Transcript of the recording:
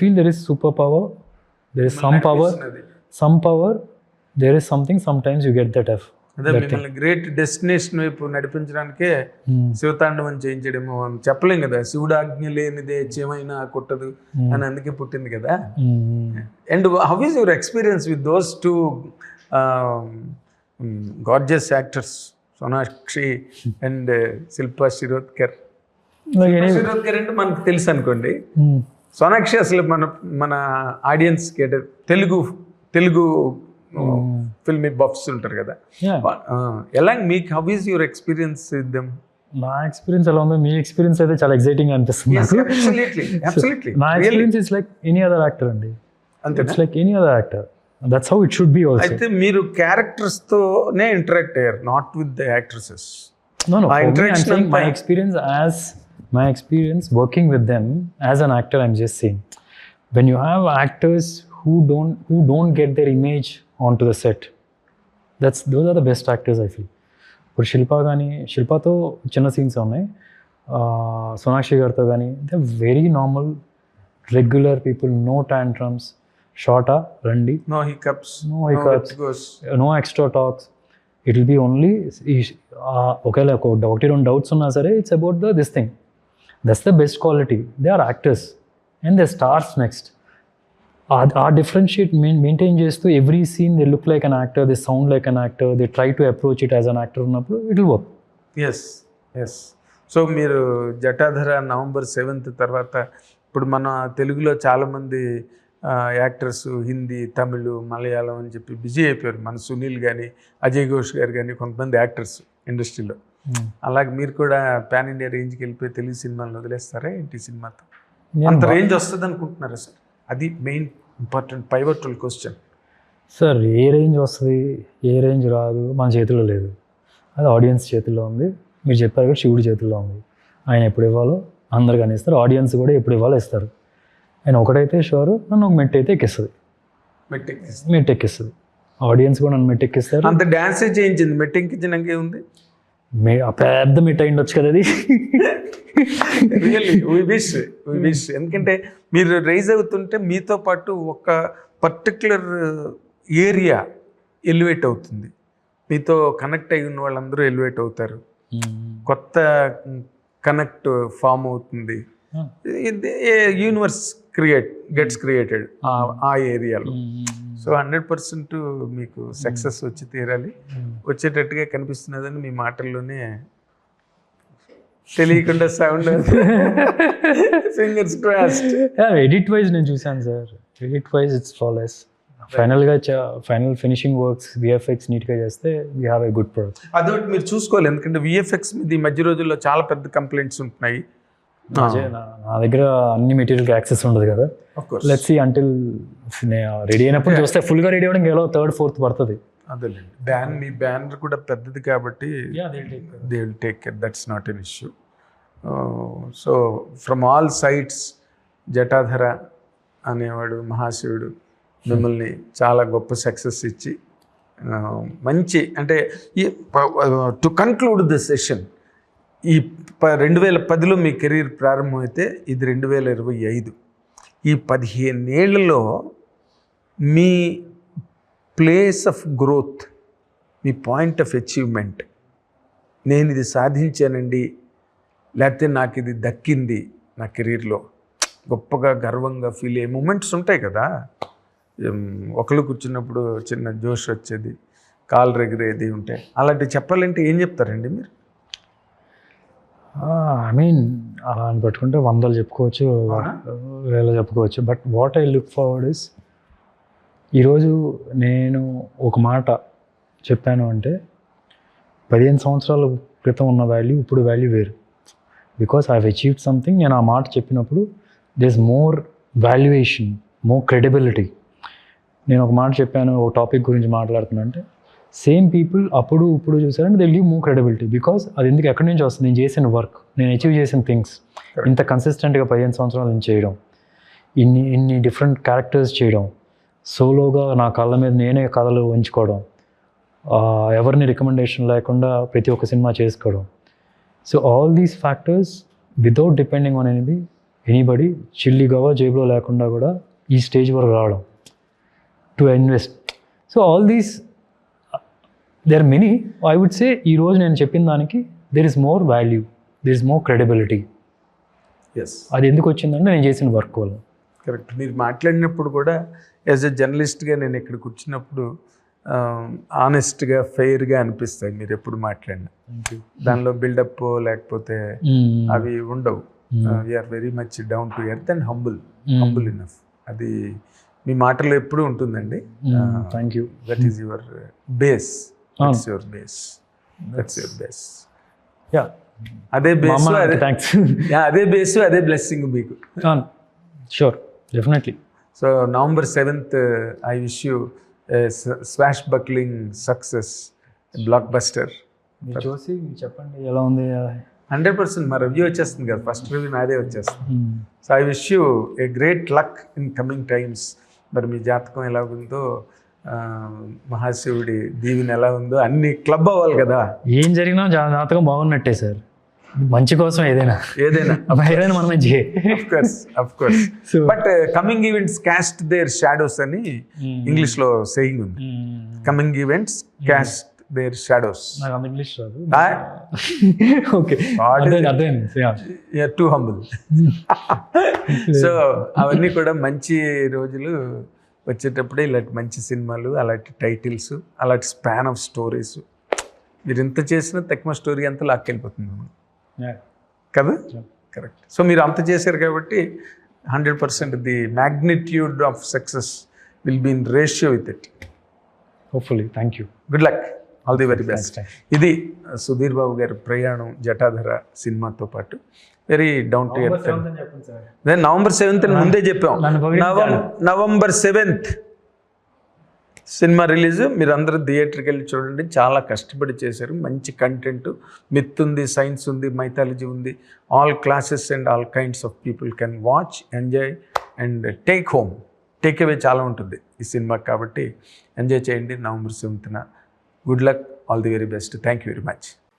feel there is superpower, there is some power, అనిపిస్తున్నది. some power, there is something, sometimes you get that F. అదే మిమ్మల్ని great destination వైపు నడిపించడానికే Hmm. శివతాండవం చేయించడేమో అని చెప్పలేం కదా శివుడు ఆజ్ఞ లేనిదే చేమైనా కొట్టదు అని అందుకే పుట్టింది కదా. And how is your experience with those two gorgeous actors Sonakshi and Shilpa Shirodkar Shirodkar అంటే మనకు తెలుసు అనుకోండి Mm. సోనాక్షి అసలు మన మన audience Telugu Telugu film buffs ఉంటారు కదా. ఎలా మీకు how is your experience them నా ఎక్స్పీరియన్స్ ఎలా ఉందో మీ ఎక్స్పీరియన్స్ అయితే చాలా ఎక్సైటింగ్ అనిపిస్తుంది నా experience is like any other actor అండి. It's like any other actor that's how it should be also అయితే మీరు క్యారెక్టర్స్ తోనే ఇంటరాక్ట్ అయ్యారు not with the actresses For me, I'm interaction saying my అంతా- experience as my experience working with them as an actor. I'm just saying, when you have actors who don't who don't get their image onto the set, that's those are the best actors I feel. ఇప్పుడు శిల్ప కానీ శిల్పతో చిన్న scenes ఉన్నాయి ఆ, సోనాక్షి గారితో కానీ they very normal regular people no tantrums షార్టా రండి no hiccups No hiccups. No extra talks it will be only ఒకవేళ ఒక ఒకటి రెండు డౌట్స్ ఉన్నా సరే it's about the this thing That's the best quality they are actors and they stars next ఆ differentiate maintain చేస్తూ every scene they look like an actor they sound like an actor they try to approach it as an actor ఉన్నప్పుడు it will work yes yes so మీరు Jatadhara November seventh తర్వాత ఇప్పుడు మన తెలుగులో చాలామంది actors Hindi Tamil Malayalam అని చెప్పి బిజీ అయిపోయారు. మన సునీల్ కానీ అజయ్ ఘోష్ గారు కానీ కొంతమంది యాక్టర్స్ ఇండస్ట్రీలో. అలాగే మీరు కూడా పాన్ ఇండియా రేంజ్కి వెళ్ళిపోయి తెలుగు సినిమాలను వదిలేస్తారా ఏంటి సినిమాతో? అంత రేంజ్ వస్తుంది అనుకుంటున్నారా సార్? అది main important pivotal question. Sir ఏ రేంజ్ వస్తుంది ఏ రేంజ్ రాదు మన చేతిలో లేదు. అది ఆడియన్స్ చేతిలో ఉంది. మీరు చెప్పారు కూడా శివుడి చేతిలో ఉంది. ఆయన ఎప్పుడు ఇవ్వాలో అందరు కానీ ఇస్తారు ఆడియన్స్ కూడా ఎప్పుడు ఇవ్వాలో ఇస్తారు. ఆయన ఒకటైతే షూర్ నన్ను ఒక మెట్ అయితే ఎక్కిస్తుంది. మెట్ ఎక్కిస్తుంది. ఆడియన్స్ కూడా నన్ను మెట్ ఎక్కిస్తారు. అంత డ్యాన్సే చేయించింది. మెట్టింకిచ్చినాక ఏముంది? మే ఆ పెద్ద మెట్ అయి ఉండొచ్చు కదా అది. Really we wish we wish ఎందుకంటే మీరు రైజ్ అవుతుంటే మీతో పాటు ఒక పర్టికులర్ ఏరియా ఎలివేట్ అవుతుంది. మీతో కనెక్ట్ అయి ఉన్న వాళ్ళందరూ ఎలివేట్ అవుతారు. కొత్త కనెక్ట్ ఫామ్ అవుతుంది. యూనివర్స్ క్రియేట్ గెట్స్ క్రియేటెడ్ ఆ ఏరియాలో సో హండ్రెడ్ పర్సెంట్ మీకు సక్సెస్ వచ్చి తీరాలి. వచ్చేటట్టుగా కనిపిస్తున్నదని మీ మాటల్లోనే తెలియకుండా sound fingers crossed edit wise నేను చూశాను సార్. ఎడిట్ వైజ్ ఇట్స్ ఫ్లాలెస్ ఫైనల్గా ఫైనల్ ఫినిషింగ్ వర్క్స్ విఎఫ్ఎక్స్ నీట్గా చేస్తే we have a good product అదొకటి మీరు చూసుకోవాలి. ఎందుకంటే విఎఫ్ఎక్స్ మీద ఈ మధ్య రోజుల్లో చాలా పెద్ద కంప్లైంట్స్ ఉంటున్నాయి. నా దగ్గర అన్ని మెటీరియల్కి యాక్సెస్ ఉండదు కదా. లెట్స్ సి అంటిల్ రెడీ అయినప్పుడు చూస్తే ఫుల్గా రెడీ అవ్వడానికి ఎలా థర్డ్ ఫోర్త్ పడుతుంది. అదేలేండి. బ్యాన్ మీ బ్యానర్ కూడా పెద్దది కాబట్టి they will take care that's not an issue so from all sides Jatadhara అనేవాడు మహాశివుడు మిమ్మల్ని చాలా గొప్ప సక్సెస్ ఇచ్చి uh, మంచి అంటే టు కన్క్లూడ్ ద సెషన్ ఈ ప రెండు వేల పదిలో మీ కెరీర్ ప్రారంభమైతే ఇది రెండు వేల ఇరవై ఐదు. ఈ పదిహేనేళ్ళలో మీ ప్లేస్ ఆఫ్ గ్రోత్ మీ పాయింట్ ఆఫ్ అచీవ్మెంట్ నేను ఇది సాధించానండి లేకపోతే నాకు ఇది దక్కింది నా కెరీర్లో. గొప్పగా గర్వంగా ఫీల్ అయ్యే మూమెంట్స్ ఉంటాయి కదా. ఒకళ్ళు కూర్చున్నప్పుడు చిన్న జోష్ వచ్చేది కాలు రెగిరేది ఉంటాయి. అలాంటివి చెప్పాలంటే ఏం చెప్తారండి మీరు? ఐ మీన్ అలా అని పెట్టుకుంటే వందలు చెప్పుకోవచ్చు వేల చెప్పుకోవచ్చు. But what I look forward is ఈరోజు నేను ఒక మాట చెప్పాను అంటే పదిహేను సంవత్సరాల క్రితం ఉన్న వాల్యూ ఇప్పుడు వాల్యూ వేరు. బికాస్ ఐ అచీవ్డ్ సంథింగ్ నేను ఆ మాట చెప్పినప్పుడు this more valuation more credibility నేను ఒక మాట చెప్పాను ఒక టాపిక్ గురించి మాట్లాడుతున్నా అంటే సేమ్ పీపుల్ అప్పుడు ఇప్పుడు చూసారంటే they leave move credibility because అది ఎందుకు ఎక్కడి నుంచి వస్తుంది? నేను చేసిన వర్క్ నేను అచీవ్ చేసిన థింగ్స్ ఇంత కన్సిస్టెంట్గా పదిహేను సంవత్సరాల నుంచి చేయడం. ఇన్ని ఇన్ని డిఫరెంట్ క్యారెక్టర్స్ చేయడం. సోలోగా నా కళ్ళ మీద నేనే కథలు ఉంచుకోవడం. ఎవరిని రికమెండేషన్ లేకుండా ప్రతి ఒక్క సినిమా చేసుకోవడం. So all these factors without depending on ఎనీది anybody చిల్లి గవా జేబులో లేకుండా కూడా ఈ స్టేజ్ వరకు రావడం. To invest so all these there many I would say ఈరోజు నేను చెప్పిన దానికి there is more value there is more credibility yes అది ఎందుకు వచ్చిందంటే నేను చేసిన వర్క్ వల్ల. కరెక్ట్ మీరు మాట్లాడినప్పుడు కూడా యాజ్ ఎ జర్నలిస్ట్గా నేను ఇక్కడ కూర్చున్నప్పుడు ఆనెస్ట్గా ఫెయిర్గా అనిపిస్తాయి మీరు ఎప్పుడు మాట్లాడినా. దానిలో బిల్డప్ లేకపోతే అవి ఉండవు. We are very much down to earth and humble humble enough అది మీ మాటలో ఎప్పుడు ఉంటుందండి. Thank you that is your base that's your base that's your base ya అదే బేస్ అదే థ్యాంక్స్ Yeah, అదే బేస్ అదే బ్లెస్సింగ్ మీకు. Sure definitely so November seventh I wish you swashbuckling success blockbuster చూసి చెప్పండి ఎలా ఉంది హండ్రెడ్ పర్సెంట్ మా రివ్యూ వచ్చేస్తుంది కదా ఫస్ట్ రివ్యూ నాదే వచ్చేస్తుంది. So I wish you a great luck in coming times మరి మీ జాతకం ఎలా ఉందో మహాశివుడి దీవెన ఎలా ఉందో అన్ని క్లబ్ అవ్వాలి కదా. ఏం జరిగినా జాతకం బాగున్నట్టే సార్. మంచి కోసం ఏదైనా. ఏదైనా. ఏదైనా మనమే చేయ of course of course So- but coming events cast their shadows అని ఇంగ్లీష్లో సేయింగ్ ఉంది. Coming events cast their shadows నాకు ఇంగ్లీష్ రాదు. ఓకే. టూ హంబుల్ సో అవన్నీ కూడా మంచి రోజులు వచ్చేటప్పుడే ఇలాంటి మంచి సినిమాలు అలాంటి టైటిల్స్ అలాంటి స్పాన్ ఆఫ్ స్టోరీస్. మీరు ఎంత చేసినా తక్కువ స్టోరీ అంతా లాక్కెళ్ళిపోతుంది. కదా. కరెక్ట్ సో మీరు అంత చేశారు కాబట్టి hundred percent the magnitude of success will be in ratio with it. Hopefully thank you good luck all the very best ఇది సుధీర్ బాబు గారి ప్రయాణం జటాధర సినిమాతో పాటు. వెరీ డౌన్ టు ఎర్త్ నేను నవంబర్ సెవెంత్ ముందే చెప్పాం. November seventh cinema release. మీరు అందరూ థియేటర్కి వెళ్ళి చూడండి. చాలా కష్టపడి చేశారు. మంచి కంటెంట్ మిత్ ఉంది సైన్స్ ఉంది మైథాలజీ ఉంది. All classes and all kinds of people can watch enjoy and take home take away చాలా ఉంటుంది ఈ సినిమా కాబట్టి. ఎంజాయ్ చేయండి. November సెవెంత్న good luck all the very best thank you very much